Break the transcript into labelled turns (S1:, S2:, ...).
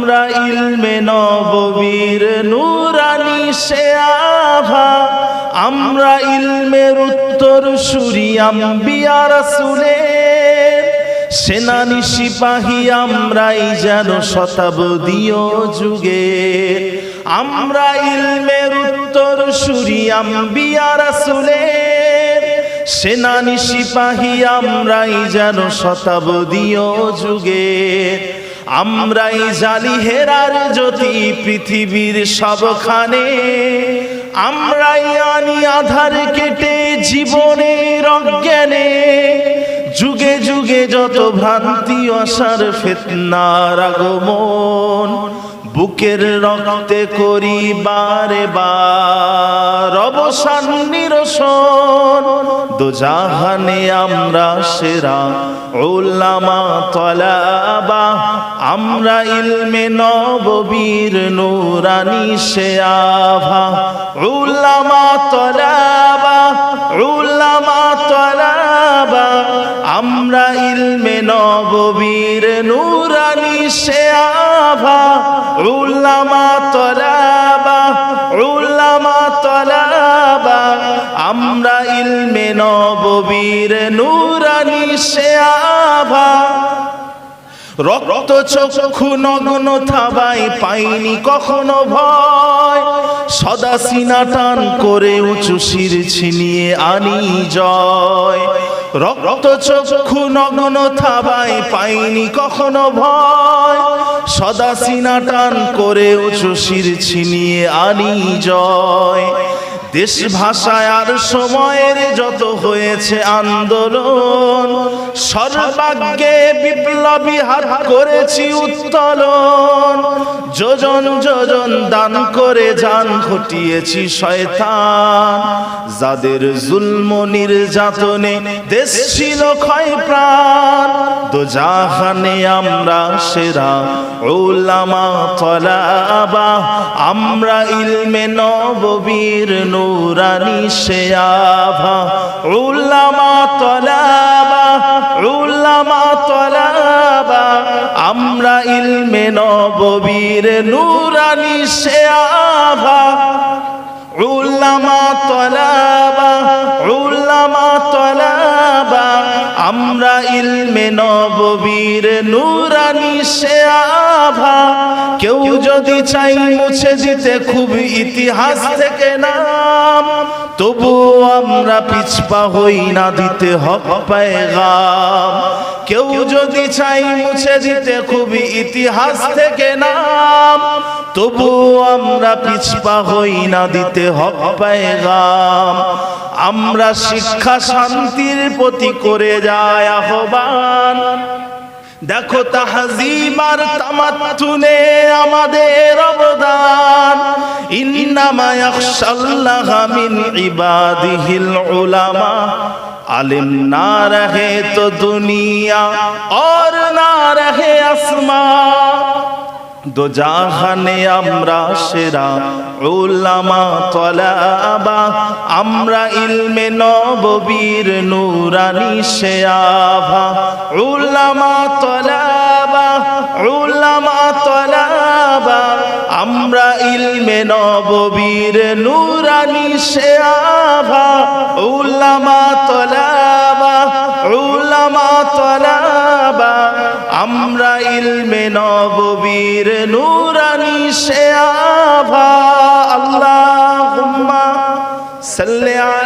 S1: আমরা ইলমে নববীর নুরানি সে আভা, আমরা ইলমের উত্তর সুরিয়াম বিয়া রাসূলের সেনানি সিপাহী আমরাই যেন শতাব্দীয় যুগে। আমরা ইলমের উত্তর সুরিয়াম বিয়া রাসূলের সেনানি সিপাহী আমরাই যেন শতাব্দীয় যুগে। আমরাই জালি হেরার জ্যোতি পৃথিবীর সবখানে। আমরাই আনি আধার কেটে জীবনের অজ্ঞানে। যুগে যুগে যত ভ্রান্তি অসার ফেতনার আগমন, বুকের রক্তে করি বারে বার অবসান নিরসন। দোজাহানে আমরা সেরা ওলামা তলাবা, আমরা ইলমে নববীর নুরানি সে আভা উলামা তলাবা উলামা তলাবা, আমরা ইলমে নববীর নুরানি সে আভা উলামা তলাবা উলামা তলাবা নববীর নুরানি সে আভা। রক্ত চক্ষু নগ্ন থাবাই পাইনি কখনো ভয়। সদা সিনা টান করে উঁচু শির ছিনিয়ে আনি জয়। রক্ত চক্ষু নগ্ন থাবাই পাইনি কখনো ভয়। সদা সিনা টান করে উঁচু শির ছিনিয়ে আনি জয়। দেশ ভাষায় আর সময়ের যত হয়েছে আন্দোলন, সর্বাগ্যে বিপ্লবী হাত করেছি উত্তোলন। যোজন যোজন দান করে যান ঘটিয়েছি শয়তান। যাদের জুলম নির্যাতনে দেশ ছিল ক্ষয় প্রাণ দোজাহানে আমরা সেরা ওলামা তলাবা, আমরা ইলমে নববীর নুরানি সে আভা উলামা তলাবা উলামা তলাবা, আমরা ইলমে নববীর নুরানি সে আভা উলামা তলাবা উলামা তলাবা। আমরা ইলমে নববীর নুরানি সে আভা। কেউ যদি চাই মুছে দিতে খুব ইতিহাস থেকে নাম তবু আমরা পিছপা হই না দিতে হক পেগাম কেউ যদি চাই মুছে দিতে খুবই ইতিহাস থেকে নাম তবু আমরা পিছপা হই না দিতে হক পেগাম আমরা শিক্ষা শান্তির প্রতি করে যায় আহ্বান। দেখো তাহজিবার তামাত্তুনে আমাদের অবদান। ইন্নামা ইয়াখশাল্লাহা মিন ইবাদিহিল উলামা। আলিম না রহে তো দুনিয়া और না রহে আসমা দো জাহানে আমরা সেরা উলামা তলাবা, আমরা ইলমে নববীর নুরানি সে আভা উলামা তলাবা উলামা তলাবা, আমরা ইলমে নববীর নুরানি সে আভা উলামা তলাবা 很亮。